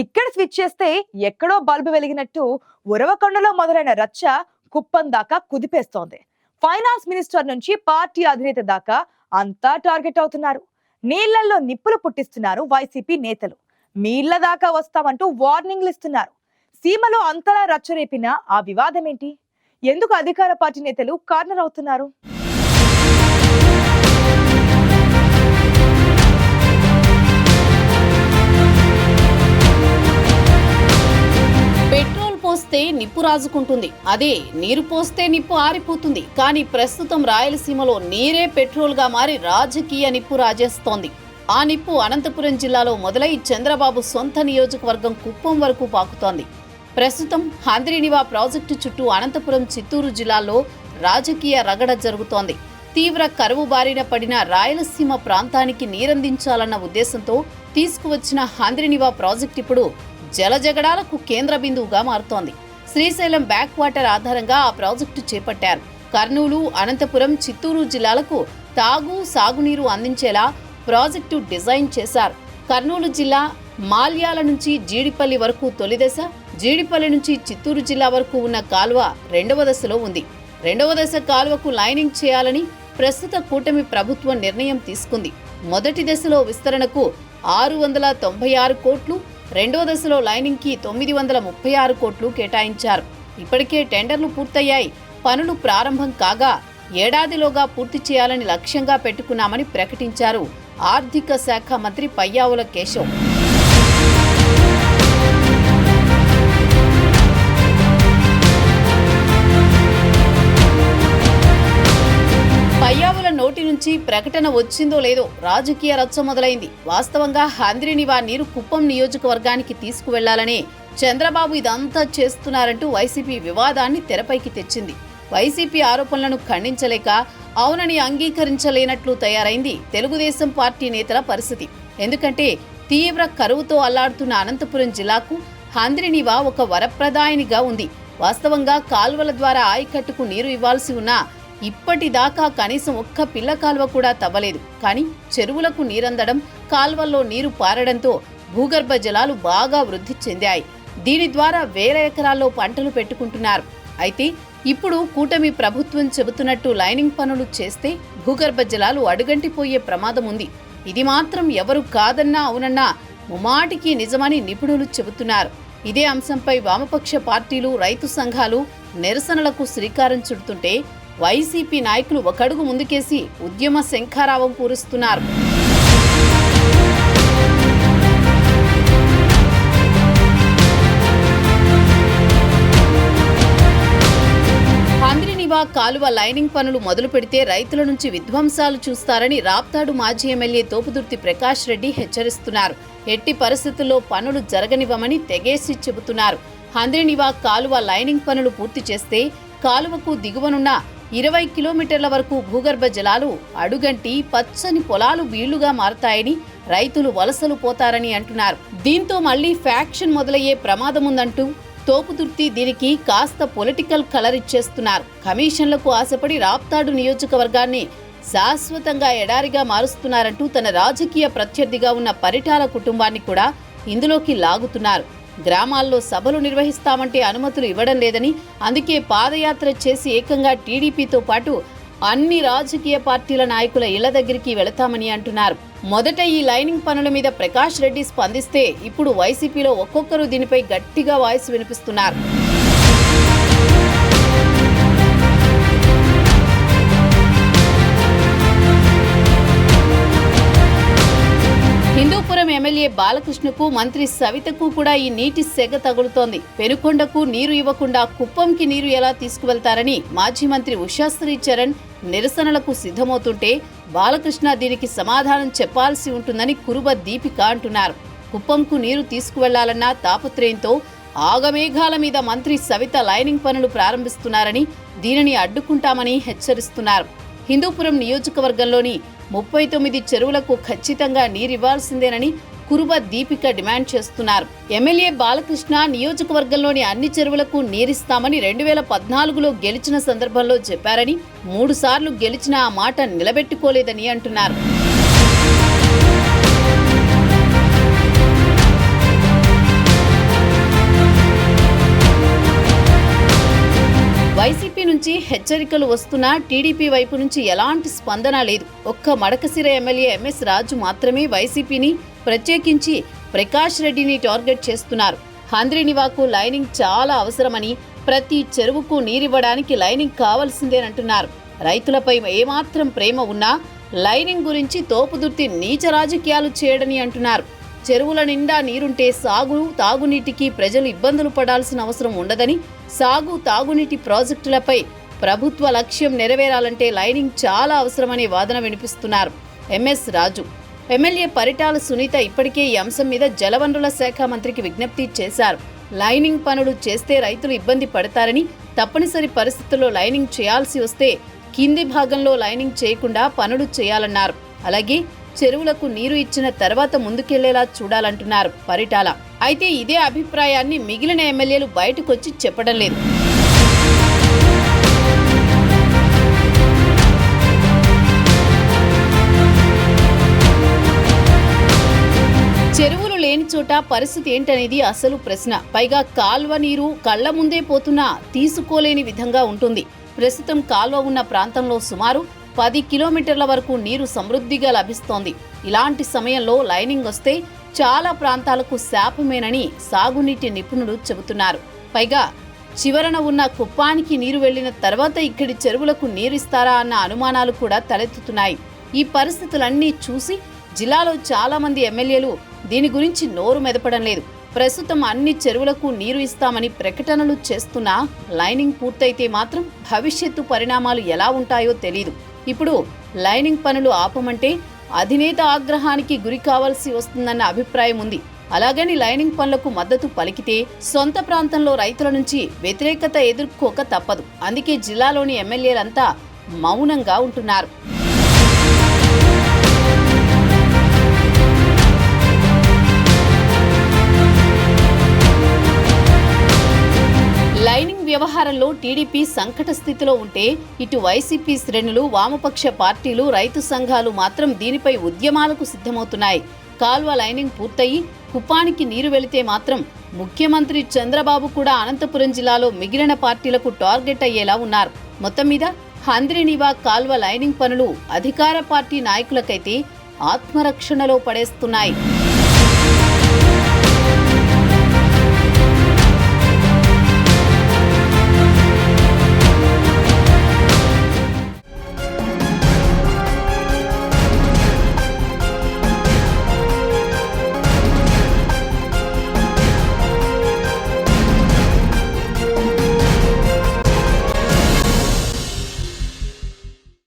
ఇక్కడ స్విచ్ చేస్తే ఎక్కడో బల్బు వెలిగినట్టు ఉరవకొండలో మొదలైన రచ్చ కుప్పం దాకా కుదిపేస్తోంది. ఫైనాన్స్ మినిస్టర్ నుంచి పార్టీ అధినేత దాకా అంతా టార్గెట్ అవుతున్నారు. నీళ్ళలో నిప్పులు పుట్టిస్తున్నారు వైసీపీ నేతలు. మీళ్ళ దాకా వస్తామంటూ వార్నింగ్లు ఇస్తున్నారు. సీమలో అంతలా రచ్చరేపిన ఆ వివాదం ఏంటి ఎందుకు అధికార పార్టీ నేతలు కార్నర్ అవుతున్నారు? పోస్తే నిప్పు రాజుకుంటుంది. అదే నీరు పోస్తే నిప్పు ఆరిపోతుంది. కానీ ప్రస్తుతం రాయలసీమలో నీరే పెట్రోల్గా మారి రాజకీయ నిప్పు రాజేస్తోంది. ఆ నిప్పు అనంతపురం జిల్లాలో మొదలై చంద్రబాబు సొంత నియోజకవర్గం కుప్పం వరకు పాకుతోంది. ప్రస్తుతం హంద్రీనివా ప్రాజెక్టు చుట్టూ అనంతపురం చిత్తూరు జిల్లాలో రాజకీయ రగడ జరుగుతోంది. తీవ్ర కరువు బారిన పడిన రాయలసీమ ప్రాంతానికి నీరందించాలన్న ఉద్దేశంతో తీసుకువచ్చిన హంద్రినివా ప్రాజెక్ట్ ఇప్పుడు జలజగడాలకు కేంద్ర బిందువుగా మారుతోంది. శ్రీశైలం బ్యాక్ వాటర్ ఆధారంగా ఆ ప్రాజెక్టు చేపట్టారు. కర్నూలు అనంతపురం చిత్తూరు జిల్లాలకు తాగు సాగునీరు అందించేలా ప్రాజెక్టు డిజైన్ చేశారు. కర్నూలు జిల్లా మాల్యాల నుంచి జీడిపల్లి వరకు తొలి దశ జీడిపల్లి నుంచి చిత్తూరు జిల్లా వరకు ఉన్న కాలువ రెండవ దశలో ఉంది. రెండవ దశ కాలువకు లైనింగ్ చేయాలని ప్రస్తుత కూటమి ప్రభుత్వం నిర్ణయం తీసుకుంది. మొదటి దశలో విస్తరణకు ఆరు వందల తొంభై ఆరు కోట్లు రెండో దశలో లైనింగ్కి తొమ్మిది వందల ముప్పై ఆరు కోట్లు కేటాయించారు. ఇప్పటికే టెండర్లు పూర్తయ్యాయి. పనులు ప్రారంభం కాగా ఏడాదిలోగా పూర్తి చేయాలని లక్ష్యంగా పెట్టుకున్నామని ప్రకటించారు. ఆర్థిక శాఖ మంత్రి పయ్యావుల కేశవ్. నుంచి ప్రకటన వచ్చిందో లేదో రాజకీయ రచ్చ మొదలైంది. వాస్తవంగా హంద్రినివా నీరు కుప్పం నియోజకవర్గానికి తీసుకువెళ్ళాలనే చంద్రబాబు ఇదంతా చేస్తున్నారంటూ వైసీపీ వివాదాన్ని తెరపైకి తెచ్చింది. వైసీపీ ఆరోపణలను ఖండించలేక అవునని అంగీకరించలేనట్లు తయారైంది తెలుగుదేశం పార్టీ నేతల పరిస్థితి. ఎందుకంటే తీవ్ర కరువుతో అల్లాడుతున్న అనంతపురం జిల్లాకు హంద్రినివా ఒక వరప్రదాయనిగా ఉంది. వాస్తవంగా కాల్వల ద్వారా ఆయకట్టుకు నీరు ఇవ్వాల్సి ఉన్నా ఇప్పటిదాకా కనీసం ఒక్క పిల్ల కాలువ కూడా తవ్వలేదు. కానీ చెరువులకు నీరందడం కాల్వల్లో నీరు పారడంతో భూగర్భ జలాలు బాగా వృద్ధి చెందాయి. దీని ద్వారా వేల ఎకరాల్లో పంటలు పెట్టుకుంటున్నారు. అయితే ఇప్పుడు కూటమి ప్రభుత్వం చెబుతున్నట్టు లైనింగ్ పనులు చేస్తే భూగర్భ జలాలు అడుగంటిపోయే ప్రమాదం ఉంది. ఇది మాత్రం ఎవరు కాదన్నా అవునన్నా ముమాటికి నిజమని నిపుణులు చెబుతున్నారు. ఇదే అంశంపై వామపక్ష పార్టీలు రైతు సంఘాలు నిరసనలకు శ్రీకారం చుడుతుంటే వైసీపీ నాయకులు ఒకడుగు ముందుకేసి ఉద్యమ శంఖారావం పూరుస్తున్నారు. హంద్రినివా కాలువ లైనింగ్ పనులు మొదలు పెడితే రైతుల నుంచి విధ్వంసాలు చూస్తారని రాప్తాడు మాజీ ఎమ్మెల్యే తోపుదుర్తి ప్రకాష్ రెడ్డి హెచ్చరిస్తున్నారు. ఎట్టి పరిస్థితుల్లో పనులు జరగనివ్వమని తెగేసి చెబుతున్నారు. హంద్రినివా కాలువ లైనింగ్ పనులు పూర్తి చేస్తే కాలువకు దిగువనున్న ఇరవై కిలోమీటర్ల వరకు భూగర్భ జలాలు అడుగంటి పచ్చని పొలాలు బీళ్ళుగా మారతాయని రైతులు వలసలు పోతారని అంటున్నారు. దీంతో మళ్ళీ ఫ్యాక్షన్ మొదలయ్యే ప్రమాదముందంటూ తోపుదుర్తి దీనికి కాస్త పొలిటికల్ కలర్ ఇచ్చేస్తున్నారు. కమిషన్లకు ఆశపడి రాప్తాడు నియోజకవర్గాన్ని శాశ్వతంగా ఎడారిగా మారుస్తున్నారంటూ తన రాజకీయ ప్రత్యర్థిగా ఉన్న పరిటాల కుటుంబాన్ని కూడా ఇందులోకి లాగుతున్నారు. గ్రామాల్లో సభలు నిర్వహిస్తామంటే అనుమతులు ఇవ్వడం లేదని అందుకే పాదయాత్ర చేసి ఏకంగా టీడీపీతో పాటు అన్ని రాజకీయ పార్టీల నాయకుల ఇళ్ళ దగ్గరికి వెళతామని అంటున్నారు. మొదట ఈ లైనింగ్ పనుల మీద ప్రకాష్ రెడ్డి స్పందిస్తే ఇప్పుడు వైసీపీలో ఒక్కొక్కరు దీనిపై గట్టిగా వాయిస్ వినిపిస్తున్నారు. హిందూపురం ఎమ్మెల్యే బాలకృష్ణకు మంత్రి సవితకు కూడా ఈ నీటి సెగ తగులుతోంది. పెనుకొండకు నీరు ఇవ్వకుండా కుప్పంకి నీరు ఎలా తీసుకువెళ్తారని మాజీ మంత్రి ఉషాశ్రీ చరణ్ నిరసనలకు సిద్ధమవుతుంటే బాలకృష్ణ దీనికి సమాధానం చెప్పాల్సి ఉంటుందని కురుబ దీపిక అంటున్నారు. కుప్పంకు నీరు తీసుకువెళ్ళాలన్న తాపత్రయంతో ఆగమేఘాల మీద మంత్రి సవిత లైనింగ్ పనులు ప్రారంభిస్తున్నారని దీనిని అడ్డుకుంటామని హెచ్చరిస్తున్నారు. హిందూపురం నియోజకవర్గంలోని ముప్పై తొమ్మిది చెరువులకు ఖచ్చితంగా నీరివ్వాల్సిందేనని కురుబ దీపిక డిమాండ్ చేస్తున్నారు. ఎమ్మెల్యే బాలకృష్ణ నియోజకవర్గంలోని అన్ని చెరువులకు నీరిస్తామని రెండు వేల పద్నాలుగులో గెలిచిన సందర్భంలో చెప్పారని మూడు సార్లు గెలిచిన ఆ మాట నిలబెట్టుకోలేదని అంటున్నారు. హెచ్చరికలు వస్తున్నా టీడీపీ వైపు నుంచి ఎలాంటి స్పందన లేదు. ఒక్క మడకసిర ఎమ్మెల్యే ఎంఎస్ రాజు మాత్రమే వైసీపీని ప్రత్యేకించి ప్రకాష్ రెడ్డిని టార్గెట్ చేస్తున్నారు. హంద్రినివాకు లైనింగ్ చాలా అవసరమని ప్రతి చెరువుకు నీరివ్వడానికి లైనింగ్ కావాల్సిందేనంటున్నారు రైతులపై ఏమాత్రం ప్రేమ ఉన్నా లైనింగ్ గురించి తోపుదుర్తి నీచ రాజకీయాలు చేయడని అంటున్నారు. చెరువుల నిండా నీరుంటే సాగు తాగునీటికి ప్రజలు ఇబ్బందులు పడాల్సిన అవసరం ఉండదని సాగు తాగునీటి ప్రాజెక్టులపై ప్రభుత్వ లక్ష్యం నెరవేరాలంటే లైనింగ్ చాలా అవసరమనే వాదన వినిపిస్తున్నారు ఎంఎస్ రాజు. ఎమ్మెల్యే పరిటాల సునీత ఇప్పటికే ఈ అంశం మీద జలవనరుల శాఖ మంత్రికి విజ్ఞప్తి చేశారు. లైనింగ్ పనులు చేస్తే రైతులు ఇబ్బంది పడతారని తప్పనిసరి పరిస్థితుల్లో లైనింగ్ చేయాల్సి వస్తే కింది భాగంలో లైనింగ్ చేయకుండా పనులు చేయాలన్నారు. అలాగే చెరువులకు నీరు ఇచ్చిన తర్వాత ముందుకెళ్ళేలా చూడాలంటున్నారు పరిటాల. అయితే ఇదే అభిప్రాయాన్ని మిగిలిన ఎమ్మెల్యేలు బయటకొచ్చి చెప్పడం లేదు. చెరువులు లేని చోట పరిస్థితి ఏంటనేది అసలు ప్రశ్న. పైగా కాల్వ నీరు కళ్ళ ముందే పోతున్నా తీసుకోలేని విధంగా ఉంటుంది. ప్రస్తుతం కాల్వ ఉన్న ప్రాంతంలో సుమారు పది కిలోమీటర్ల వరకు నీరు సమృద్ధిగా లభిస్తోంది. ఇలాంటి సమయంలో లైనింగ్ వస్తే చాలా ప్రాంతాలకు శాపమేనని సాగునీటి నిపుణులు చెబుతున్నారు. పైగా చివరన ఉన్న కుప్పానికి నీరు వెళ్ళిన తర్వాత ఇక్కడి చెరువులకు నీరిస్తారా అన్న అనుమానాలు కూడా తలెత్తుతున్నాయి. ఈ పరిస్థితులన్నీ చూసి జిల్లాలో చాలా మంది ఎమ్మెల్యేలు దీని గురించి నోరు మెదపడం లేదు. ప్రస్తుతం అన్ని చెరువులకు నీరు ఇస్తామని ప్రకటనలు చేస్తున్నా లైనింగ్ పూర్తయితే మాత్రం భవిష్యత్తు పరిణామాలు ఎలా ఉంటాయో తెలీదు. ఇప్పుడు లైనింగ్ పనులు ఆపమంటే అధినేత ఆగ్రహానికి గురి కావాల్సి వస్తుందన్న అభిప్రాయం ఉంది. అలాగని లైనింగ్ పనులకు మద్దతు పలికితే సొంత ప్రాంతంలో రైతుల నుంచి వ్యతిరేకత ఎదుర్కోక తప్పదు. అందుకే జిల్లాలోని ఎమ్మెల్యేలంతా మౌనంగా ఉంటున్నారు. వ్యవహారంలో టీడీపీ సంకట స్థితిలో ఉంటే ఇటు వైసీపీ శ్రేణులు వామపక్ష పార్టీలు రైతు సంఘాలు మాత్రం దీనిపై ఉద్యమాలకు సిద్ధమవుతున్నాయి. కాల్వ లైనింగ్ పూర్తయి కుప్పానికి నీరు వెళితే మాత్రం ముఖ్యమంత్రి చంద్రబాబు కూడా అనంతపురం జిల్లాలో మిగిలిన పార్టీలకు టార్గెట్ అయ్యేలా ఉన్నారు. మొత్తం మీద హంద్రినివా కాల్వ లైనింగ్ పనులు అధికార పార్టీ నాయకులకైతే ఆత్మరక్షణలో పడేస్తున్నాయి.